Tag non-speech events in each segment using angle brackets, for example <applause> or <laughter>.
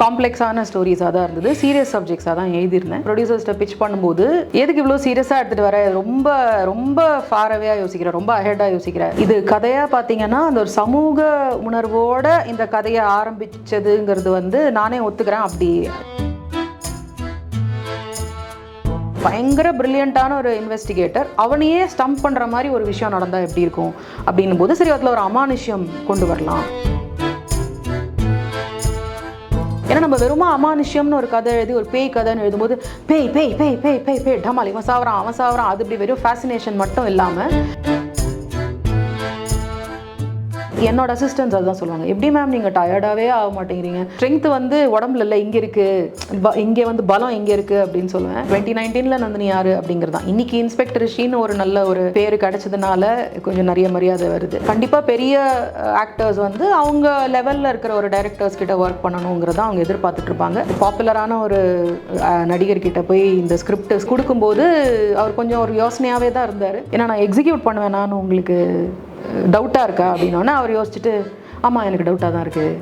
காம்ப்ளெக்ஸான ஸ்டோரிஸாக தான் இருந்தது. சீரியஸ் சப்ஜெக்ட்ஸாக தான் எழுதியிருந்தேன். ப்ரொடியூசர்ஸ்ட்டை பிச் பண்ணும்போது எதுக்கு இவ்வளோ சீரியஸாக எடுத்துகிட்டு வர? ரொம்ப ரொம்ப ஃபாரவையாக யோசிக்கிறேன் ரொம்ப அஹெடாக யோசிக்கிறேன் இது கதையாக பார்த்தீங்கன்னா அந்த ஒரு சமூக உணர்வோட இந்த கதையை ஆரம்பித்ததுங்கிறது வந்து நானே ஒத்துக்கிறேன். அப்படி. பயங்கர பிரில்லியண்ட்டான ஒரு இன்வெஸ்டிகேட்டர் அவனையே ஸ்டம்ப் பண்ணுற மாதிரி ஒரு விஷயம் நடந்தால் எப்படி இருக்கும்? அப்படின்னும் போது சரி அதில் ஒரு அமானுஷ்யம் கொண்டு வரலாம். ஏன்னா நம்ம வெறுமா அமானுஷ்யம்னு ஒரு கதை எழுதி ஒரு பேய் கதைன்னு எழுதும்போது பேய் பேய் பேய் பேய் பேய் பேய் டமால் இவன் சாவறான் அவன் சாவறான் அது இப்படி வெறும் ஃபேசினேஷன் மட்டும் இல்லாமல் என்னோட அசிஸ்டன்ஸ் அதுதான் சொல்லுவாங்க எப்படி மேம் நீங்கள் டயர்டாகவே ஆக மாட்டேங்கிறீங்க? ஸ்ட்ரென்த் வந்து உடம்புல இல்லை இங்கே இருக்குது இங்கே வந்து பலம் இங்கே இருக்குது அப்படின்னு சொல்லுவேன். டுவெண்ட்டி நைன்டீனில் நந்தினி யாரு அப்படிங்கிறது. தான் இன்னைக்கு இன்ஸ்பெக்டர் ரிஷின்னு ஒரு நல்ல ஒரு பேர் கிடைச்சதுனால கொஞ்சம் நிறைய மரியாதை வருது. கண்டிப்பாக பெரிய ஆக்டர்ஸ் வந்து அவங்க லெவலில் இருக்கிற ஒரு டைரக்டர்ஸ் கிட்ட ஒர்க் பண்ணணுங்கிறத அவங்க எதிர்பார்த்துட்டு இருப்பாங்க. பாப்புலரான ஒரு நடிகர் நடிகர்கிட்ட போய் இந்த ஸ்கிரிப்ட் கொடுக்கும்போது அவர் கொஞ்சம் ஒரு யோசனையாகவே தான் இருந்தார். ஏன்னா நான் எக்ஸிக்யூட் பண்ணுவேன். நான் உங்களுக்கு டவுட்டாக இருக்கா அப்படின்னோடனே அவர் யோசிச்சுட்டு ஆமாம் எனக்கு டவுட்டாக தான் இருக்குது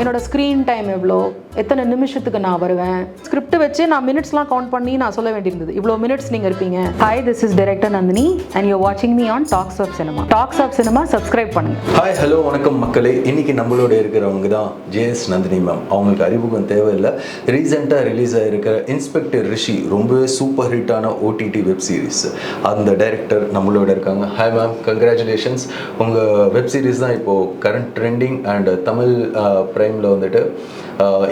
என்னோடய ஸ்க்ரீன் டைம் எவ்வளோ? எத்தனை நிமிஷத்துக்கு நான் வருவேன்? ஸ்கிரிப்ட் வச்சு நான் மினிட்ஸ்லாம் கவுண்ட் பண்ணி நான் சொல்ல வேண்டியிருந்தது. இவ்வளோ மினிட்ஸ் நீங்கள் இருப்பீங்க. Hi this is director Nandini and you வாட்சிங் me on talks of cinema talks of cinema subscribe பண்ணுங்க. ஹாய் ஹலோ வணக்கம் மக்களே. இன்னைக்கு நம்மளோட இருக்கிறவங்க தான் ஜேஎஸ் நந்தினி மேம் அவங்களுக்கு அறிமுகம் தேவையில்லை. ரீசெண்டாக ரிலீஸ் ஆகிருக்கிற இன்ஸ்பெக்டர் ரிஷி ரொம்பவே சூப்பர் ஹிட்டான ஓடிடி வெப் சீரிஸ் அந்த டைரக்டர் நம்மளோட இருக்காங்க. ஹாய் மேம் கங்க்ராச்சுலேஷன்ஸ் உங்கள் வெப் சீரிஸ் தான் இப்போது கரண்ட் ட்ரெண்டிங் அண்ட் தமிழ் ப்ரைமில் வந்துட்டு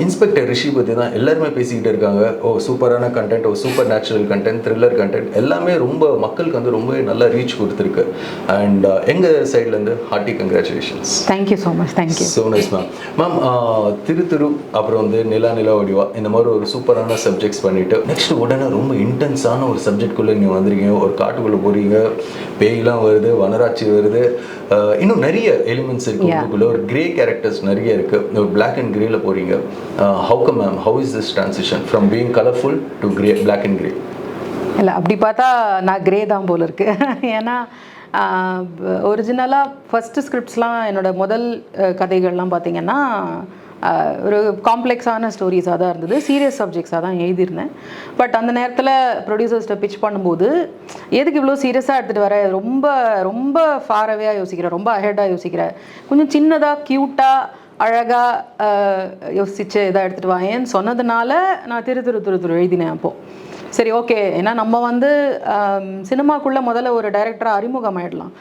இன்ஸ்பெக்டர் ரிஷி பற்றி தான் எல்லாருமே பேசிக்கிட்டு இருக்காங்க. ஓ சூப்பரான content oh super natural content thriller content எல்லாமே ரொம்ப மக்களுக்கு வந்து ரொம்பவே நல்ல ரீச் கொடுத்துருக்கு. அண்ட் எங்கள் சைட்லேருந்து hearty congratulations thank you so much thank you so nice ma'am ma'am Thiru Thiru அப்புறம் வந்து நிலா நிலா ஒடிவா இந்த மாதிரி ஒரு சூப்பரான சப்ஜெக்ட்ஸ் பண்ணிட்டு நெக்ஸ்ட் உடனே ரொம்ப இன்டென்ஸான ஒரு சப்ஜெக்ட்குள்ளே நீங்கள் வந்திருக்கீங்க. ஒரு காட்டுக்குள்ளே போறீங்க. பேய்லாம் வருது வனராட்சி வருது. இன்னும் நிறைய எலிமெண்ட்ஸ் இருக்கு. உங்களுக்குள்ள. ஒரு கிரே கேரக்டர்ஸ் நிறைய இருக்கு. ஒரு பிளாக் அண்ட் கிரேல போறீங்க. How come ma'am how is this transition from being colourful to grey black and grey இல்லை அப்படி பார்த்தா நான் கிரே தான் போல இருக்கு. <laughs> ஏன்னா ஒரிஜினலாக ஃபஸ்ட்டு ஸ்கிரிப்ட்ஸ்லாம் என்னோட முதல் கதைகள்லாம் பார்த்தீங்கன்னா ஒரு காம்ப்ளெக்ஸான ஸ்டோரிஸாக தான் இருந்தது. சீரியஸ் சப்ஜெக்ட்ஸாக தான் எழுதியிருந்தேன். பட் அந்த நேரத்தில் ப்ரொடியூசர்ஸ்ட்டை பிச் பண்ணும்போது எதுக்கு இவ்வளோ சீரியஸாக எடுத்துகிட்டு வர? ரொம்ப ரொம்ப ஃபாரவேயாக யோசிக்கிறேன் ரொம்ப அஹெடாக யோசிக்கிறேன் கொஞ்சம் சின்னதாக க்யூட்டாக அழகாக யோசிச்சு இதாக எடுத்துகிட்டு வாயேன்னு சொன்னதுனால நான் திரு திரு திரு திரு எழுதினேன் அப்போது சரி ஓகே ஏன்னா நம்ம வந்து சினிமாக்குள்ளே முதல்ல ஒரு டைரக்டராக அறிமுகமாயிடலாம்.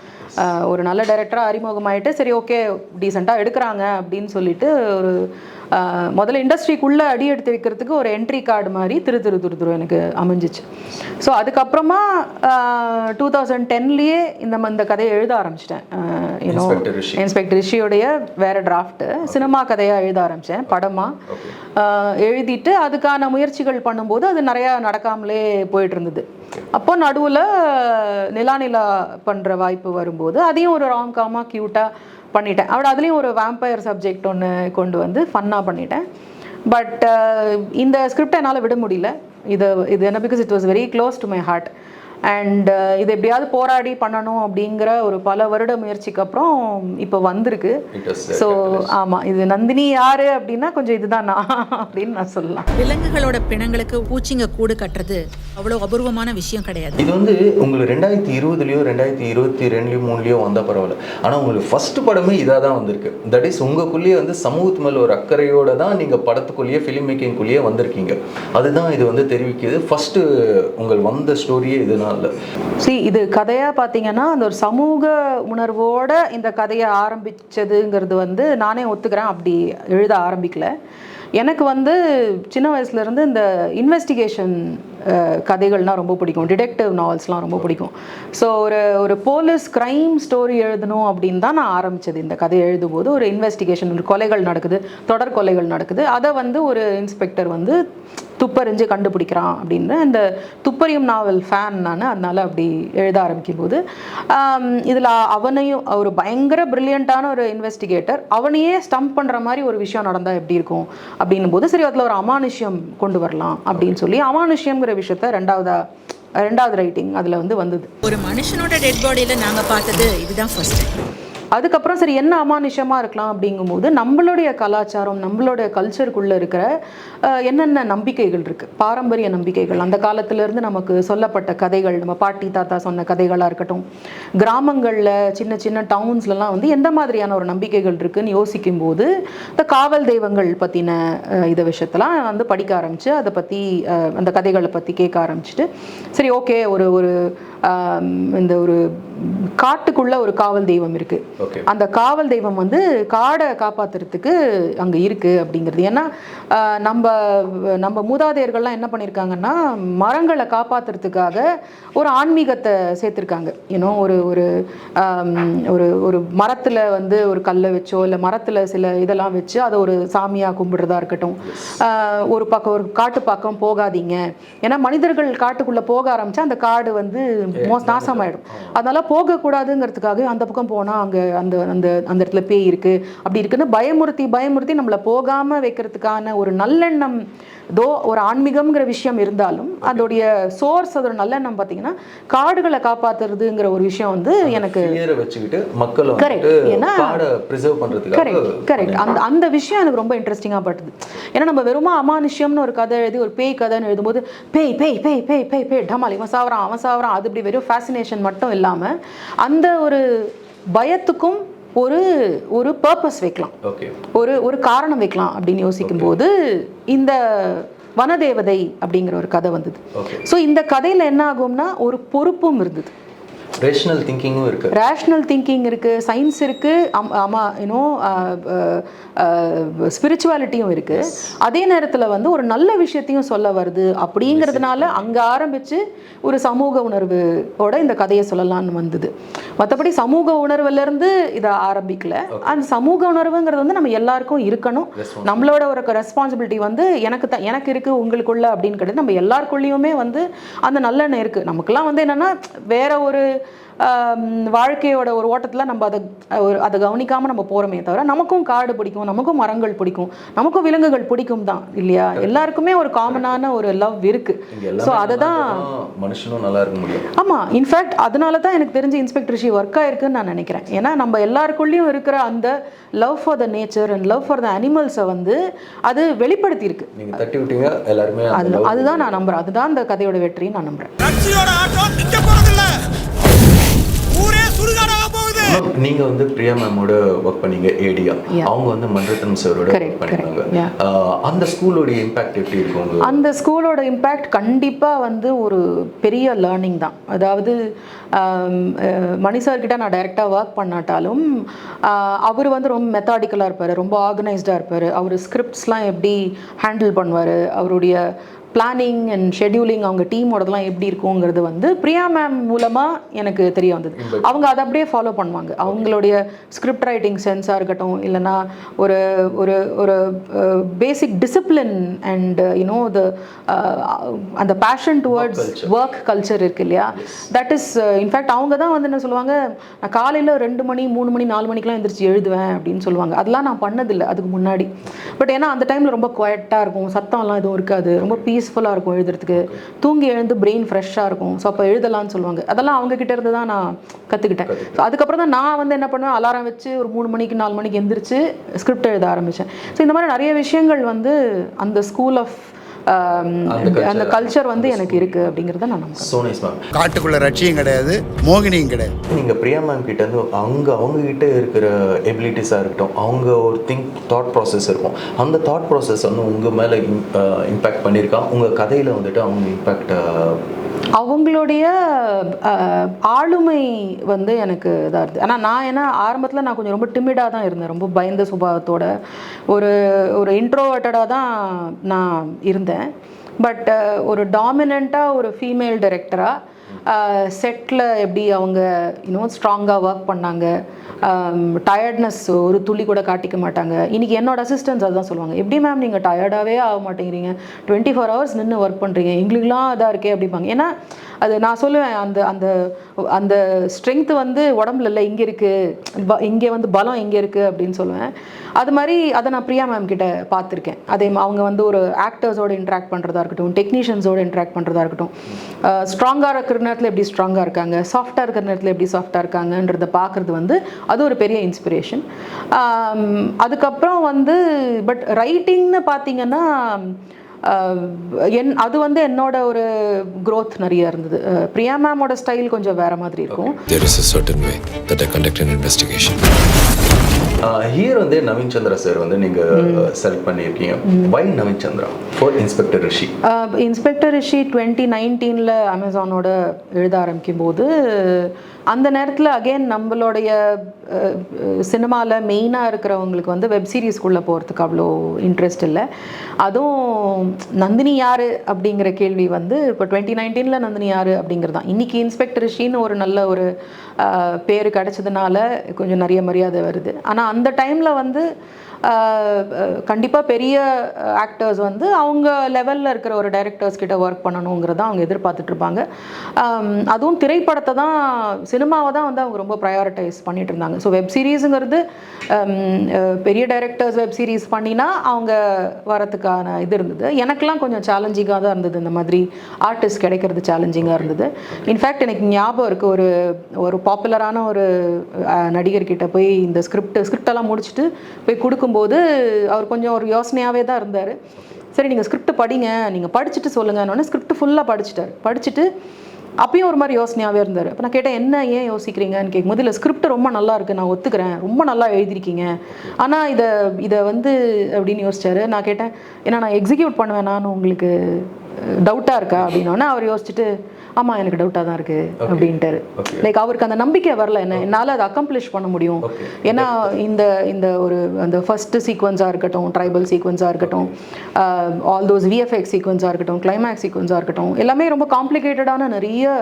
ஒரு நல்ல டைரக்டராக அறிமுகமாயிட்டு சரி ஓகே டீசெண்டாக எடுக்கிறாங்க அப்படின்னு சொல்லிட்டு ஒரு முதல்ல இண்டஸ்ட்ரிக்குள்ளே அடி எடுத்து வைக்கிறதுக்கு ஒரு என்ட்ரி கார்டு மாதிரி திரு திரு திரு திரு எனக்கு அமைஞ்சிச்சு. ஸோ அதுக்கப்புறமா டூ தௌசண்ட் டென்லேயே இந்த இந்த கதையை எழுத ஆரம்பிச்சிட்டேன். Rishi. இன்ஸ்பெக்டர் ரிஷியோடைய வேற டிராஃப்ட்டு சினிமா கதையாக எழுத ஆரம்பித்தேன் படமாக எழுதிட்டு அதுக்கான முயற்சிகள் பண்ணும்போது அது நிறையா நடக்காமலே போயிட்டு இருந்தது அப்போ நடுவில் நிலா நிலா பண்ணுற வாய்ப்பு வரும்போது அதையும் ஒரு ராம்காமாக க்யூட்டாக பண்ணிட்டேன். அவட அதுலேயும் ஒரு வேம்பயர் சப்ஜெக்ட் ஒன்று கொண்டு வந்து ஃபன்னாக பண்ணிட்டேன். பட் uh, இந்த ஸ்கிரிப்டை என்னால் விட முடியல. இது இது என்ன? Because it was very close to my heart and இது எப்படியாவது போராடி பண்ணணும் அப்படிங்கிற ஒரு பல வருட முயற்சிக்கு அப்புறம் இப்போ வந்திருக்கு. Uh, ஸோ ஆமாம் இது நந்தினி யாரு அப்படின்னா கொஞ்சம் இதுதான் நான் அப்படின்னு நான் சொல்லலாம். விலங்குகளோட பிணங்களுக்கு பூச்சிங்க கூடு கட்டுறது அவ்வளோ அபூர்வமான விஷயம் கிடையாது. இது வந்து உங்களுக்கு ரெண்டாயிரத்தி இருபதுலையோ ரெண்டாயிரத்தி இருபத்தி ரெண்டுலையோ மூணுலையோ வந்தால் பரவாயில்ல. ஆனால் உங்களுக்கு ஃபர்ஸ்ட் படமே இதாக தான் வந்திருக்கு. தட் இஸ் உங்களுக்குள்ளேயே வந்து சமூகத்து மேலே ஒரு அக்கறையோட தான் நீங்கள் படத்துக்குள்ளேயே ஃபிலிம் மேக்கிங்குள்ளேயே வந்திருக்கீங்க. அதுதான் இது வந்து தெரிவிக்குது. ஃபர்ஸ்ட் உங்கள் வந்த ஸ்டோரியே இதுதான். இல்லை சி இது கதையாக பார்த்தீங்கன்னா அந்த ஒரு சமூக உணர்வோட இந்த கதையை ஆரம்பித்ததுங்கிறது வந்து நானே ஒத்துக்கிறேன். அப்படி எழுத ஆரம்பிக்கல. எனக்கு வந்து சின்ன வயசுலேருந்து இந்த இன்வெஸ்டிகேஷன் கதைகள்னால் ரொம்ப பிடிக்கும். டிடெக்டிவ் நாவல்ஸ்லாம் ரொம்ப பிடிக்கும். ஸோ ஒரு ஒரு போலீஸ் க்ரைம் ஸ்டோரி எழுதணும் அப்படின்னு தான் நான் ஆரம்பித்தது இந்த கதை எழுதும்போது ஒரு இன்வெஸ்டிகேஷன் ஒரு கொலைகள் நடக்குது தொடர் கொலைகள் நடக்குது. அதை வந்து ஒரு இன்ஸ்பெக்டர் வந்து துப்பறிஞ்சு கண்டுபிடிக்கிறான் அப்படின்னு இந்த துப்பறியும் நாவல் ஃபேன் நான் அதனால அப்படி எழுத ஆரம்பிக்கும் போது இதில் அவனையும் ஒரு பயங்கர பிரில்லியண்ட்டான ஒரு இன்வெஸ்டிகேட்டர் அவனையே ஸ்டம்ப் பண்ணுற மாதிரி ஒரு விஷயம் நடந்தால் எப்படி இருக்கும்? அப்படின்னும் போது சரி அதில் ஒரு அமானுஷ்யம் கொண்டு வரலாம் அப்படின்னு சொல்லி அமானுஷ்யம்ங்கிற விஷயத்த ரெண்டாவதா ரெண்டாவது ரைட்டிங் அதில் வந்து வந்தது. ஒரு மனுஷனோட டெட் பாடியில் நாங்கள் பார்த்தது இதுதான் ஃபர்ஸ்ட் அதுக்கப்புறம் சரி என்ன அமானுஷமாக இருக்கலாம் அப்படிங்கும்போது நம்மளுடைய கலாச்சாரம் நம்மளுடைய கல்ச்சருக்குள்ளே இருக்கிற என்னென்ன நம்பிக்கைகள் இருக்குது பாரம்பரிய நம்பிக்கைகள். அந்த காலத்திலேருந்து நமக்கு சொல்லப்பட்ட கதைகள் நம்ம பாட்டி தாத்தா சொன்ன கதைகளாக இருக்கட்டும் கிராமங்களில் சின்ன சின்ன டவுன்ஸ்லலாம் வந்து எந்த மாதிரியான ஒரு நம்பிக்கைகள் இருக்குன்னு யோசிக்கும்போது இந்த காவல் தெய்வங்கள் பற்றின இதை விஷயத்தெல்லாம் வந்து படிக்க ஆரம்பித்து அதை பற்றி அந்த கதைகளை பற்றி கேட்க ஆரம்பிச்சிட்டு சரி ஓகே ஒரு ஒரு இந்த ஒரு காட்டுக்குள்ள ஒரு காவல் தெய்வம் இருக்கு. அந்த காவல் தெய்வம் வந்து காடை காப்பாத்துறதுக்கு அங்க இருக்கு அப்படிங்கிறது. ஏன்னா நம்ம நம்ம மூதாதையர்கள்லாம் என்ன பண்ணியிருக்காங்கன்னா மரங்களை காப்பாத்துறதுக்காக ஒரு ஆன்மீகத்தை சேர்த்துருக்காங்க. ஏன்னோ ஒரு ஒரு ஒரு ஒரு மரத்துல வந்து ஒரு கல்லை வச்சோ இல்லை மரத்துல சில இதெல்லாம் வச்சு அதை ஒரு சாமியா கும்பிடுறதா இருக்கட்டும். ஒரு பக்கம் ஒரு காட்டு பக்கம் போகாதீங்க. ஏன்னா மனிதர்கள் காட்டுக்குள்ள போக ஆரம்பிச்சா அந்த காடு வந்து மோச நாசமாயிடும். அதனால போகக்கூடாதுங்கிறதுக்காக அந்த பக்கம் போனா அங்க அந்த அந்த அந்த இடத்துல பேய் இருக்கு. அப்படி இருக்குன்னு பயமுறுத்தி பயமுறுத்தி நம்மளை போகாம வைக்கிறதுக்கான ஒரு நல்லெண்ணம் தோ ஒரு ஆன்மீகம்ங்கிற விஷயம் இருந்தாலும் அதோடைய சோர்ஸ் அதோட நல்லெண்ணம் பார்த்தீங்கன்னா காடுகளை காப்பாத்துறதுங்கிற ஒரு விஷயம் வந்து எனக்கு வச்சுக்கிட்டு மக்களை. வந்துட்டு ஏன்னா- கரெக்ட் கரெக்ட் அந்த அந்த விஷயம் எனக்கு ரொம்ப இன்ட்ரெஸ்டிங்காக பட்டுது ஏன்னா நம்ம வெறுமா அமானுஷ்யம்னு ஒரு கதை எழுதி ஒரு பேய் கதைன்னு எழுதும்போது பேய் பேய் பேய் பேய் பேய் பேய் டமால் இவன் சாவறான் அவன் சாவறான் அது இப்படி வெறும் ஃபேசினேஷன் மட்டும் இல்லாமல் அந்த ஒரு பயத்துக்கும் ஒரு ஒரு பர்பஸ் வைக்கலாம். ஒரு ஒரு காரணம் வைக்கலாம் அப்படின்னு யோசிக்கும்போது இந்த வனதேவதை அப்படிங்கிற ஒரு கதை வந்தது. ஸோ இந்த கதையில் என்ன ஆகும்னா ஒரு பொறுப்பும் இருந்தது. ரேஷனல் திங்கிங்கும் இருக்கு. ரேஷ்னல் திங்கிங் இருக்கு சயின்ஸ் இருக்கு அம்- ஆமா யூனோ ஸ்பிரிச்சுவாலிட்டியும் இருக்கு. அதே நேரத்தில் வந்து ஒரு நல்ல விஷயத்தையும் சொல்ல வருது அப்படிங்கிறதுனால அங்கே ஆரம்பிச்சு ஒரு சமூக உணர்வோட இந்த கதையை சொல்லலாம்னு வந்தது. மற்றபடி சமூக உணர்வுலேருந்து இதை ஆரம்பிக்கல. அந்த சமூக உணர்வுங்கிறது வந்து நம்ம எல்லாருக்கும் இருக்கணும். நம்மளோட ஒரு ரெஸ்பான்சிபிலிட்டி வந்து எனக்கு த எனக்கு இருக்கு உங்களுக்குள்ள அப்படின்னு கிடையாது நம்ம எல்லாருக்குள்ளேயுமே வந்து அந்த நல்லெண்ணம் இருக்கு. நமக்கெல்லாம் வந்து என்னன்னா வேற ஒரு வாழ்க்கையோட ஒரு ஓட்டத்தில் நம்ம அதை ஒரு அதை கவனிக்காமல் நம்ம போகிறோமே தவிர நமக்கும் காடு பிடிக்கும் நமக்கும் மரங்கள் பிடிக்கும் நமக்கும் விலங்குகள் பிடிக்கும் தான் இல்லையா? எல்லாருக்குமே ஒரு காமனான ஒரு லவ் இருக்கு. இங்க ஸோ அதை தான் மனுஷனும் நல்லா இருக்க முடியும். ஆமாம் இன்ஃபேக்ட் அதனால தான் எனக்கு தெரிஞ்சு இன்ஸ்பெக்டர் ஷி ஒர்க் ஆயிருக்குன்னு நான் நினைக்கிறேன். ஏன்னா நம்ம எல்லாருக்குள்ளேயும் இருக்கிற அந்த love for the nature and love for the அனிமல்ஸை வந்து அது வெளிப்படுத்தியிருக்கு. நீங்க தட்டி விட்டீங்க எல்லாருமே அதுதான் நான் நம்புறேன். அதுதான் அந்த கதையோட வெற்றின்னு நான் நம்புறேன். நீங்க வந்து பிரியா மேமோட ஒர்க் பண்ணீங்க ஏடியா. அவங்க வந்து மன்றத்தன் சாரோட ஒர்க் அந்த ஸ்கூலோட இம்பாக்ட் எப்படி இருக்கும் அந்த ஸ்கூலோட இம்பேக்ட் கண்டிப்பாக வந்து ஒரு பெரிய லேர்னிங் தான். அதாவது மணி நான் டைரெக்டாக ஒர்க் பண்ணாட்டாலும் அவர் வந்து ரொம்ப மெத்தாடிக்கலாக இருப்பார் ரொம்ப ஆர்கனைஸ்டாக இருப்பார். அவர் ஸ்கிரிப்ட்ஸ்லாம் எப்படி ஹேண்டில் பண்ணுவார் அவருடைய பிளானிங் அண்ட் ஷெட்யூலிங் அவங்க டீமோடதெல்லாம் எப்படி இருக்குங்கிறது வந்து பிரியா மேம் மூலமாக எனக்கு தெரிய வந்தது. அவங்க அதை அப்படியே ஃபாலோ பண்ணுவாங்க. அவங்களுடைய ஸ்கிரிப்ட் ரைட்டிங் சென்ஸாக இருக்கட்டும் இல்லைன்னா ஒரு ஒரு ஒரு basic discipline and you know the அந்த பேஷன் டுவர்ட்ஸ் ஒர்க் கல்ச்சர் இருக்கு இல்லையா? தட் இஸ் இன்ஃபேக்ட் அவங்க தான் வந்து என்ன சொல்லுவாங்க நான் காலையில் ரெண்டு மணி மூணு மணி நாலு மணிக்கெலாம் எந்திரிச்சு எழுதுவேன் அப்படின்னு சொல்லுவாங்க. அதெல்லாம் நான் பண்ணதில்லை அதுக்கு முன்னாடி. பட் ஏன்னா அந்த டைமில் ரொம்ப குவைட்டாக இருக்கும் சத்தம்லாம் எதுவும் இருக்காது. ரொம்ப பீஸ்ஃபுல்லாக இருக்கும் எழுதுறதுக்கு. தூங்கி எழுந்து பிரெயின் ஃப்ரெஷ்ஷாக இருக்கும். ஸோ அப்போ எழுதலாம்னு சொல்லுவாங்க. அதெல்லாம் அவங்க கிட்ட இருந்து தான் நான் கற்றுக்கிட்டேன் ஸோ அதுக்கப்புறம் தான் நான் வந்து என்ன பண்ணுவேன்? அலாரம் வச்சு ஒரு மூணு மணிக்கு நாலு மணிக்கு எந்திரிச்சு ஸ்கிரிப்ட் எழுத ஆரம்பித்தேன் ஸோ இந்த மாதிரி நிறைய விஷயங்கள் வந்து அந்த ஸ்கூல் ஆஃப் அந்த கல்ச்சர் வந்து எனக்கு இருக்குது அப்படிங்கிறத நான் நம்புறேன். சோனிஸ் மேம் காட்டுக்குள்ள ரட்சியும் கிடையாது மோகினியும் கிடையாது. நீங்க பிரியா மேம் கிட்ட இருந்து அங்க அவங்க கிட்ட இருக்கிற எபிலிட்டிஸாக இருக்கட்டும் அவங்க ஒரு திங்க் தாட் ப்ராசஸ் இருக்கும். அந்த தாட் ப்ராசஸ் வந்து உங்க மேல இம்பாக்ட் பண்ணியிருக்கா? உங்க கதையில வந்துட்டு அவங்க இம்பாக்ட் அவங்களுடைய ஆளுமை வந்து எனக்கு இதாக இருந்தது ஆனால் நான் ஏன்னா ஆரம்பத்தில் நான் கொஞ்சம் ரொம்ப டிமிடாக தான் இருந்தேன். ரொம்ப பயந்த சுபாவத்தோட. ஒரு ஒரு இன்ட்ரோவர்ட்டடாக தான் நான் இருந்தேன். பட் uh, ஒரு டாமினண்ட்டாக ஒரு ஃபீமேல் டைரக்டராக செட்டில் எப்படி அவங்க இன்னும் ஸ்ட்ராங்காக ஒர்க் பண்ணாங்க டயர்ட்னஸ் ஒரு துளி கூட காட்டிக்க மாட்டாங்க. இன்றைக்கி என்னோட அசிஸ்டன்ஸ் அதுதான் சொல்லுவாங்க எப்படி மேம் நீங்கள் டயர்டாகவே ஆக மாட்டேங்கிறீங்க? டுவெண்ட்டி ஃபோர் ஹவர்ஸ் நின்று ஒர்க் பண்ணுறீங்க எங்களுக்குலாம் இதாக இருக்கே அப்படிம்பாங்க. ஏன்னா அது நான் சொல்லுவேன் அந்த அந்த அந்த ஸ்ட்ரென்த்து வந்து உடம்புல இல்லை இங்கே இருக்குது இங்கே வந்து பலம் இங்கே இருக்குது அப்படின்னு சொல்லுவேன். அது மாதிரி அதை நான் பிரியா மேம் கிட்ட பார்த்துருக்கேன். அதே அவங்க வந்து ஒரு ஆக்டர்ஸோட இன்ட்ராக்ட் பண்ணுறதா இருக்கட்டும் டெக்னீஷியன்ஸோட இன்ட்ராக்ட் பண்ணுறதா இருக்கட்டும். ஸ்ட்ராங்காக இருக்கிற நேரத்தில் எப்படி ஸ்ட்ராங்காக இருக்காங்க? சாஃப்டாக இருக்கிற நேரத்தில் எப்படி சாஃப்டாக இருக்காங்கன்றத பார்க்குறது வந்து அது ஒரு பெரிய இன்ஸ்பிரேஷன் அதுக்கப்புறம் வந்து பட் ரைட்டிங்னு பார்த்தீங்கன்னா என் அது வந்து என்னோட ஒரு க்ரோத் நிறைய இருந்தது. பிரியா மேமோட ஸ்டைல் கொஞ்சம் வேற மாதிரி இருக்கும். ஹீரோ வந்து நவீன் சந்திரா சார் வந்து நீங்க செலக்ட் பண்ணியிருக்கீங்க. Why Naveen Chandra? For inspector Rishi inspector Rishi twenty நைன்டீனில் அமேசானோட எழுத ஆரம்பிக்கும் போது அந்த நேரத்தில் அகைன் நம்மளுடைய சினிமாவில் மெயினாக இருக்கிறவங்களுக்கு வந்து வெப் சீரிஸ்குள்ளே போகிறதுக்கு அவ்வளோ இன்ட்ரெஸ்ட் இல்லை. அதுவும் நந்தினி யார் அப்படிங்கிற கேள்வி வந்து இப்போ டுவெண்ட்டி நைன்டீனில் நந்தினி யார் அப்படிங்கிறது தான் இன்றைக்கி இன்ஸ்பெக்டர் ரிஷின்னு ஒரு நல்ல ஒரு பேர் கிடச்சதுனால கொஞ்சம் நிறைய மரியாதை வருது. ஆனால் அந்த டைமில் வந்து கண்டிப்பாக பெரிய ஆக்டர்ஸ் வந்து அவங்க லெவலில் இருக்கிற ஒரு டைரக்டர்ஸ் கிட்ட ஒர்க் பண்ணணுங்கிறத அவங்க எதிர்பார்த்துட்ருப்பாங்க அதுவும் திரைப்படத்தை தான் சினிமாவை தான் வந்து அவங்க ரொம்ப ப்ரையாரிட்டைஸ் பண்ணிட்டு இருந்தாங்க. ஸோ வெப் சீரிஸுங்கிறது பெரிய டைரக்டர்ஸ் வெப் சீரிஸ் பண்ணினா அவங்க வரத்துக்கான இது இருந்தது. எனக்கெல்லாம் கொஞ்சம் சேலஞ்சிங்காக தான் இருந்தது. இந்த மாதிரி ஆர்டிஸ்ட் கிடைக்கிறது சேலஞ்சிங்காக இருந்தது. இன்ஃபேக்ட் எனக்கு ஞாபகம் இருக்குது ஒரு ஒரு பாப்புலரான ஒரு நடிகர்கிட்ட போய் இந்த ஸ்கிரிப்ட் ஸ்கிரிப்டெல்லாம் முடிச்சுட்டு போய் இருக்கும்போது அவர் கொஞ்சம் ஒரு யோசனையாகவே தான் இருந்தார். சரி நீங்கள் ஸ்கிரிப்ட் படிங்க நீங்கள் படிச்சுட்டு சொல்லுங்கன்னு ஸ்கிரிப்ட் ஃபுல்லாக படிச்சுட்டார். படிச்சுட்டு அப்பயும் ஒரு மாதிரி யோசனையாகவே இருந்தார். அப்போ நான் கேட்டேன் என்ன ஏன் யோசிக்கிறீங்கன்னு? கேட்கும்போது இல்லை ஸ்கிரிப்ட் ரொம்ப நல்லா இருக்குது நான் ஒத்துக்கிறேன். ரொம்ப நல்லா எழுதியிருக்கீங்க. ஆனால் இதை இதை வந்து அப்படின்னு யோசிச்சாரு. நான் கேட்டேன் ஏன்னா நான் எக்ஸிக்யூட் பண்ணுவேனான்னு உங்களுக்கு டவுட்டாக இருக்கா? அப்படின்னோடனே அவர் யோசிச்சுட்டு ஆமாம் எனக்கு டவுட்டாக தான் இருக்குது அப்படின்ட்டாரு. Okay. லைக் அவருக்கு அந்த நம்பிக்கை வரல. என்ன என்னால் அதை அக்கம்ப்ளிஷ் பண்ண முடியும். ஏன்னா இந்த இந்த ஒரு அந்த ஃபர்ஸ்ட் சீக்வன்ஸாக இருக்கட்டும் ட்ரைபல் சீக்வன்ஸாக இருக்கட்டும் ஆல் தோஸ் விஎஃப்எக்ஸ் சீக்வன்ஸாக இருக்கட்டும் கிளைமேக்ஸ் சீக்வன்ஸாக இருக்கட்டும் எல்லாமே ரொம்ப காம்ப்ளிகேட்டடான நிறைய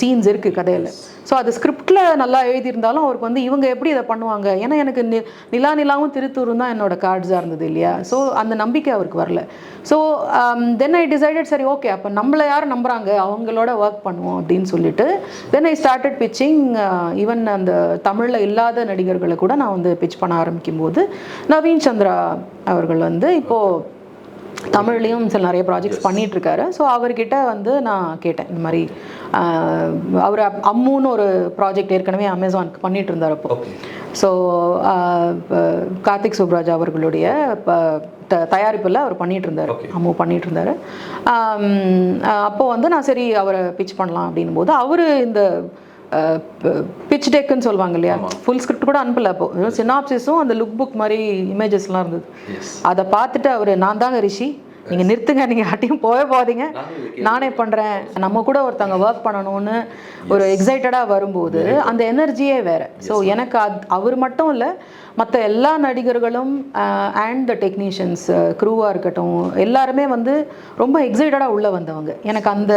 சீன்ஸ் இருக்குது கதையில். ஸோ அது ஸ்கிரிப்டில் நல்லா எழுதியிருந்தாலும் அவருக்கு வந்து இவங்க எப்படி இதை பண்ணுவாங்க? ஏன்னா எனக்கு நி நிலா நிலாவும் திருத்தூரும் தான் என்னோட கார்ட்ஸாக இருந்தது இல்லையா? ஸோ அந்த நம்பிக்கை அவருக்கு வரல. ஸோ தென் ஐ டிசைடட் சரி ஓகே அப்போ நம்மளை யார் நம்புறாங்க? அவங்களோட ஒர்க் பண்ணுவோம் அப்படின்னு சொல்லிட்டு then I started pitching even அந்த தமிழில் இல்லாத நடிகர்களை கூட நான் வந்து பிச் பண்ண ஆரம்பிக்கும் போது நவீன் சந்திரா அவர்கள் வந்து இப்போது தமிழ்லேயும் சில நிறைய ப்ராஜெக்ட்ஸ் பண்ணிட்டு இருக்காரு ஸோ அவர்கிட்ட வந்து நான் கேட்டேன் இந்த மாதிரி அவர் அம்முன்னு ஒரு ப்ராஜெக்ட் ஏற்கனவே அமேசானுக்கு பண்ணிட்டு இருந்தார் அப்போ. ஸோ கார்த்திக் சுப்ராஜ் அவர்களுடைய த- தயாரிப்பில் அவர் பண்ணிட்டு இருந்தார். அம்மு பண்ணிட்டு இருந்தார் அப்போ வந்து நான் சரி அவரை பிச் பண்ணலாம் அப்படின்னும் போது அவர் இந்த பிச் டெக்குன்னு சொல்லுவாங்க இல்லையா? ஃபுல் ஸ்கிரிப்ட் கூட அனுப்பல அப்போ. சினாப்சிஸும் அந்த லுக் புக் மாதிரி இமேஜஸ்லாம் இருந்தது. அதை பார்த்துட்டு அவர் நான் தாங்க ரிஷி. நீங்கள் நிறுத்துங்க. நீங்கள் யார்ட்டையும் போகவே போகாதீங்க. நானே பண்ணுறேன் நம்ம கூட ஒருத்தவங்க ஒர்க் பண்ணணும்னு ஒரு எக்ஸைட்டடாக வரும்போது அந்த எனர்ஜியே வேறு. ஸோ எனக்கு அது அவர் மட்டும் இல்லை மற்ற எல்லா நடிகர்களும் அண்ட் த டெக்னீஷியன்ஸ் க்ரூவாக இருக்கட்டும் எல்லாருமே வந்து ரொம்ப எக்ஸைட்டடாக உள்ளே வந்தவங்க. எனக்கு அந்த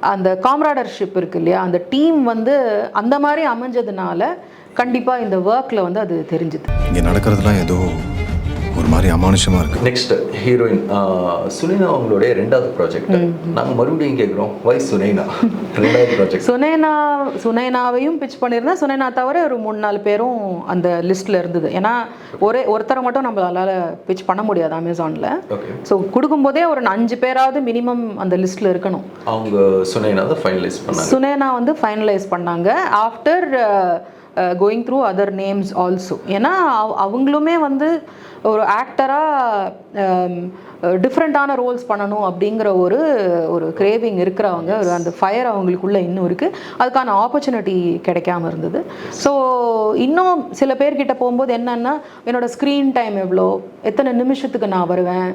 அந்த காம்ராடர்ஷிப் இருக்கு இல்லையா? அந்த டீம் வந்து அந்த மாதிரி அமைஞ்சதுனால கண்டிப்பாக இந்த ஒர்க்கில் வந்து அது தெரிஞ்சுது. இங்கே நடக்கிறதுலாம் ஏதோ ஒரு மாதிரி அமானுஷமாக இருக்கு நெக்ஸ்ட் ஹீரோயின் சுனைனா அவங்களுடைய ரெண்டாவது ப்ராஜெக்ட் நாங்க மறுபடியும் கேட்குறோம் வை சுனைனா? <laughs> ரெண்டாவது ப்ராஜெக்ட் சுனேனா சுனேனாவையும் பிச் பண்ணியிருந்தேன் சுனேனா தவிர ஒரு மூணு நாலு பேரும் அந்த லிஸ்ட்டில் இருந்தது. ஏன்னா ஒரே ஒருத்தரை மட்டும் நம்மளால பிச் பண்ண முடியாது அமேசானில் ஓகே ஸோ கொடுக்கும்போதே ஒரு அஞ்சு பேராவது மினிமம் அந்த லிஸ்ட்டில் இருக்கணும். அவங்க சுனைனா தான் ஃபைனலைஸ் பண்ணாங்க. சுனேனா வந்து ஃபைனலைஸ் பண்ணாங்க. After going through other names also ஏன்னா அவங்களுமே வந்து ஒரு ஆக்டராக டிஃப்ரெண்ட்டான ரோல்ஸ் பண்ணணும் அப்படிங்கிற ஒரு ஒரு கிரேவிங் இருக்கிறவங்க ஒரு அந்த ஃபயர் அவங்களுக்குள்ளே இன்னும் இருக்குது அதுக்கான ஆப்பர்ச்சுனிட்டி கிடைக்காம இருந்தது. ஸோ இன்னும் சில பேர்கிட்ட போகும்போது என்னென்னா என்னோடய ஸ்க்ரீன் டைம் எவ்வளோ? எத்தனை நிமிஷத்துக்கு நான் வருவேன்?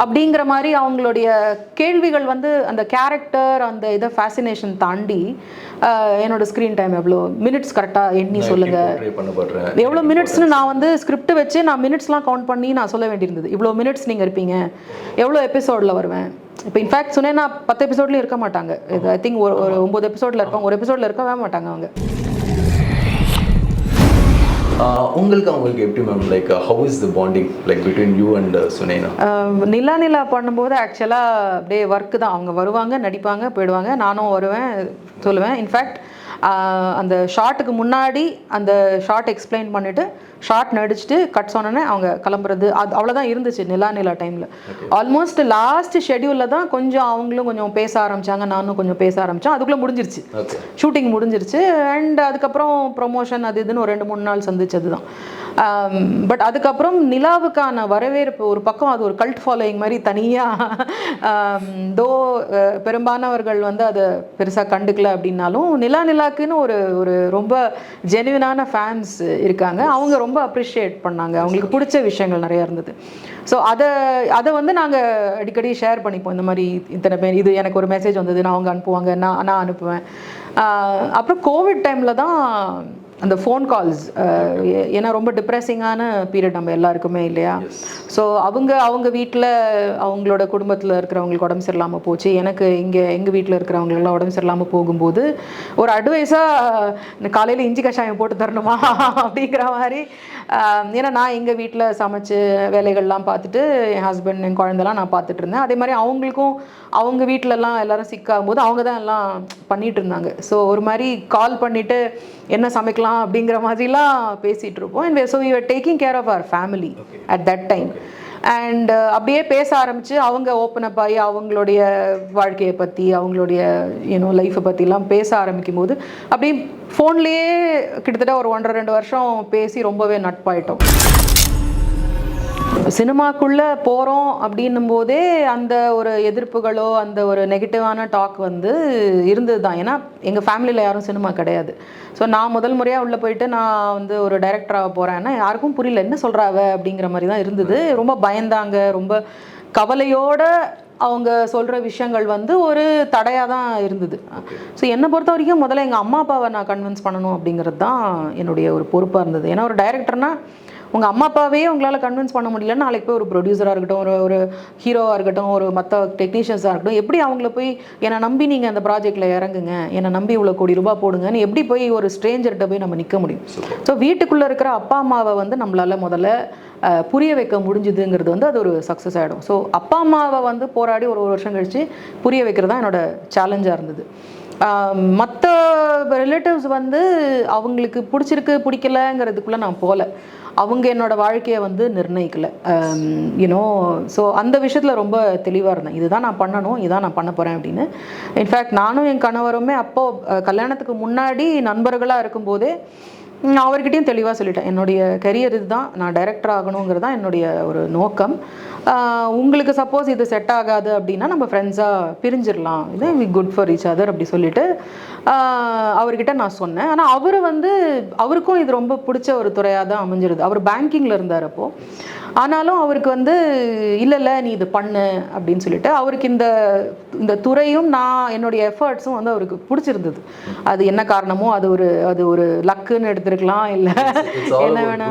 அப்படிங்கிற மாதிரி அவங்களுடைய கேள்விகள் வந்து அந்த கேரக்டர் அந்த இதை ஃபேசினேஷன் தாண்டி என்னோட ஸ்க்ரீன் டைம் எவ்வளோ? மினிட்ஸ் கரெக்டாக எண்ணி சொல்லுங்க. எவ்வளோ மினிட்ஸ்னு நான் வந்து ஸ்கிரிப்ட் வச்சு நான் மினிட்ஸ்லாம் கவுண்ட் பண்ணி நான் சொல்ல வேண்டியிருந்தது. இவ்வளோ மினிட்ஸ் நீங்கள் இருப்பீங்க. எவ்வளோ எபிசோடில் வருவேன்? இப்போ இன்ஃபேக்ட் சொன்னேன்னா பத்து எபிசோட்லையும் இருக்க மாட்டாங்க. இது ஐ திங்க் ஒரு ஒரு ஒம்பது எபிசோடில் இருப்பாங்க ஒரு எபிசோடில் இருக்கவே மாட்டாங்க அவங்க. உங்களுக்கு அவங்களுக்கு எப்படி ma'am like how is the bonding like between you and Sunaina Nila Nila பண்ணும்போது ஆக்சுவலாக அப்படியே ஒர்க்கு தான். அவங்க வருவாங்க நடிப்பாங்க போயிடுவாங்க. நானும் வருவேன் சொல்லுவேன். இன்ஃபேக்ட் அந்த ஷாட்டுக்கு முன்னாடி அந்த ஷார்ட் எக்ஸ்பிளைன் பண்ணிவிட்டு ஷார்ட் நடிச்சுட்டு கட் சொன்னோன்னே அவங்க கிளம்புறது. அது அவ்வளோதான் இருந்துச்சு நிலா நிலா டைமில் ஆல்மோஸ்ட் லாஸ்ட் ஷெட்யூலில் தான் கொஞ்சம் அவங்களும் கொஞ்சம் பேச ஆரம்பிச்சாங்க நானும் கொஞ்சம் பேச ஆரம்பித்தேன் அதுக்குள்ளே முடிஞ்சிருச்சு. ஷூட்டிங் முடிஞ்சிருச்சு. அண்ட் அதுக்கப்புறம் ப்ரொமோஷன் அது இதுன்னு ஒரு ரெண்டு மூணு நாள் சந்திச்சது தான் பட் அதுக்கப்புறம் நிலாவுக்கான வரவேற்பு ஒரு பக்கம் அது ஒரு கல்ட் ஃபாலோயிங் மாதிரி தனியாக தோ பெரும்பானவர்கள் வந்து அதை பெருசாக கண்டுக்கல அப்படின்னாலும் நிலா நிலாக்குன்னு ஒரு ஒரு ரொம்ப ஜெனுவினான ஃபேன்ஸ் இருக்காங்க. அவங்க ரொம்ப அப்ரிஷியேட் பண்ணாங்க. அவங்களுக்கு பிடிச்ச விஷயங்கள் நிறையா இருந்தது. ஸோ அதை அதை வந்து நாங்கள் அடிக்கடி ஷேர் பண்ணிப்போம். இந்த மாதிரி இத்தனை பேர் இது எனக்கு ஒரு மெசேஜ் வந்தது நான் அவங்க அனுப்புவாங்க நான் நான் அனுப்புவேன். அப்புறம் கோவிட் டைமில் தான் அந்த ஃபோன் கால்ஸ் ஏன்னா ரொம்ப டிப்ரெசிங்கான பீரியட் நம்ம எல்லாருக்குமே இல்லையா? ஸோ அவங்க அவங்க வீட்டில் அவங்களோட குடும்பத்தில் இருக்கிறவங்களுக்கு உடம்பு சரியில்லாமல் போச்சு. எனக்கு இங்கே எங்கள் வீட்டில் இருக்கிறவங்களெல்லாம் உடம்பு சரியில்லாமல் போகும்போது ஒரு அட்வைஸாக காலையில் இஞ்சி கஷாயம் போட்டு தரணுமா? <laughs> அப்படிங்கிற மாதிரி ஏன்னா நான் எங்கள் வீட்டில் சமைச்சு வேலைகள்லாம் பார்த்துட்டு என் ஹஸ்பண்ட் என் குழந்தெல்லாம் நான் பார்த்துட்டு இருந்தேன். அதே மாதிரி அவங்களுக்கும் அவங்க வீட்டிலலாம் எல்லாரும் சிக்காகும் போது அவங்க தான் எல்லாம் பண்ணிட்டு இருந்தாங்க. ஸோ ஒரு மாதிரி கால் பண்ணிட்டு என்ன சமைக்கலாம் அப்படிங்கிற மாதிரிலாம் பேசிகிட்டு இருப்போம். And so you taking care of our family at that time and uh, அப்படியே பேச ஆரம்பித்து அவங்க ஓப்பன் அப் ஆகி அவங்களுடைய வாழ்க்கையை பற்றி அவங்களுடைய யூனோ லைஃப்பை பற்றிலாம் பேச ஆரம்பிக்கும் போது அப்படியே ஃபோன்லேயே கிட்டத்தட்ட ஒரு ஒன்றரை ரெண்டு வருஷம் பேசி ரொம்பவே நட்பாயிட்டோம். சினிமாக்குள்ளே போகிறோம் அப்படின்னும் போதே அந்த ஒரு எதிர்ப்புகளோ அந்த ஒரு நெகட்டிவான டாக் வந்து இருந்தது தான் ஏன்னா எங்கள் ஃபேமிலியில் யாரும் சினிமா கிடையாது. ஸோ நான் முதல் முறையாக உள்ளே போயிட்டு நான் வந்து ஒரு டைரக்டராக போகிறேன்னா யாருக்கும் புரியல என்ன சொல்கிறாவ அப்படிங்கிற மாதிரி தான் இருந்தது ரொம்ப பயந்தாங்க. ரொம்ப கவலையோட அவங்க சொல்கிற விஷயங்கள் வந்து ஒரு தடையாக தான் இருந்தது ஸோ என்னை பொறுத்த வரைக்கும் முதல்ல எங்கள் அம்மா அப்பாவை நான் கன்வின்ஸ் பண்ணணும் அப்படிங்கிறது தான் என்னுடைய ஒரு பொறுப்பாக இருந்தது. ஏன்னா ஒரு டைரக்டர்னா உங்கள் அம்மா அப்பாவே உங்களால் கன்வின்ஸ் பண்ண முடியலன்னா நாளைக்கு போய் ஒரு ப்ரொடியூசராக இருக்கட்டும் ஒரு ஒரு ஹீரோவாக இருக்கட்டும் ஒரு மற்ற டெக்னீஷியன்ஸாக இருக்கட்டும் எப்படி அவங்கள போய் என்னை நம்பி நீங்கள் அந்த ப்ராஜெக்ட்டில் இறங்குங்க? என்னை நம்பி இவ்வளோ கோடி ரூபாய் போடுங்கன்னு எப்படி போய் ஒரு ஸ்ட்ரேஞ்சர்கிட்ட போய் நம்ம நிற்க முடியும்? ஸோ வீட்டுக்குள்ளே இருக்கிற அப்பா அம்மாவை வந்து நம்மளால முதல்ல புரிய வைக்க முடிஞ்சுதுங்கிறது வந்து அது ஒரு சக்ஸஸ் ஆகிடும் ஸோ அப்பா அம்மாவை வந்து போராடி ஒரு ஒரு வருஷம் கழித்து புரிய வைக்கிறது தான் என்னோட சேலஞ்சாக இருந்தது. மற்ற ரிலேட்டிவ்ஸ் வந்து அவங்களுக்கு பிடிச்சிருக்கு பிடிக்கலங்கிறதுக்குள்ளே நான் போகல அவங்க என்னோட வாழ்க்கையை வந்து நிர்ணயிக்கல. யூனோ ஸோ அந்த விஷயத்தில் ரொம்ப தெளிவாக இருந்தேன். இதுதான் நான் பண்ணணும் இதான் நான் பண்ண போகிறேன் அப்படின்னு. இன்ஃபேக்ட் நானும் என் கணவருமே அப்போது கல்யாணத்துக்கு முன்னாடி நண்பர்களாக இருக்கும்போதே நான் அவர்கிட்டயும் தெளிவாக சொல்லிட்டேன். என்னுடைய கரியர் இதுதான் நான் டைரக்டர் ஆகணுங்கிறது தான் என்னுடைய ஒரு நோக்கம். உங்களுக்கு சப்போஸ் இது செட் ஆகாது அப்படின்னா நம்ம ஃப்ரெண்ட்ஸாக பிரிஞ்சிடலாம். இது we good for each other அப்படி சொல்லிட்டு அவர்கிட்ட நான் சொன்னேன். ஆனால் அவர் வந்து அவருக்கும் இது ரொம்ப பிடிச்ச ஒரு துறையாக தான் அமைஞ்சிருது. அவர் பேங்கிங்கில் இருந்தார் அப்போது ஆனாலும் அவருக்கு வந்து இல்லை இல்லை நீ இது பண்ணு அப்படின்னு சொல்லிட்டு அவருக்கு இந்த இந்த துறையும் நான் என்னுடைய எஃபர்ட்ஸும் வந்து அவருக்கு பிடிச்சிருந்தது. அது என்ன காரணமோ அது ஒரு அது ஒரு லக்குன்னு எடுத்திருக்கலாம் இல்லை என்ன வேணா.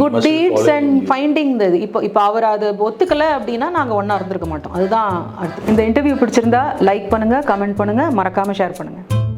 Good deeds and finding the இப்போ இப்போ அவர் அதை ஒத்துக்கலை அப்படின்னா நாங்கள் ஒன்றா இருந்திருக்க மாட்டோம். அதுதான் இந்த இன்டர்வியூ பிடிச்சிருந்தா லைக் பண்ணுங்கள் கமெண்ட் பண்ணுங்கள் மறக்காமல் ஷேர் பண்ணுங்கள்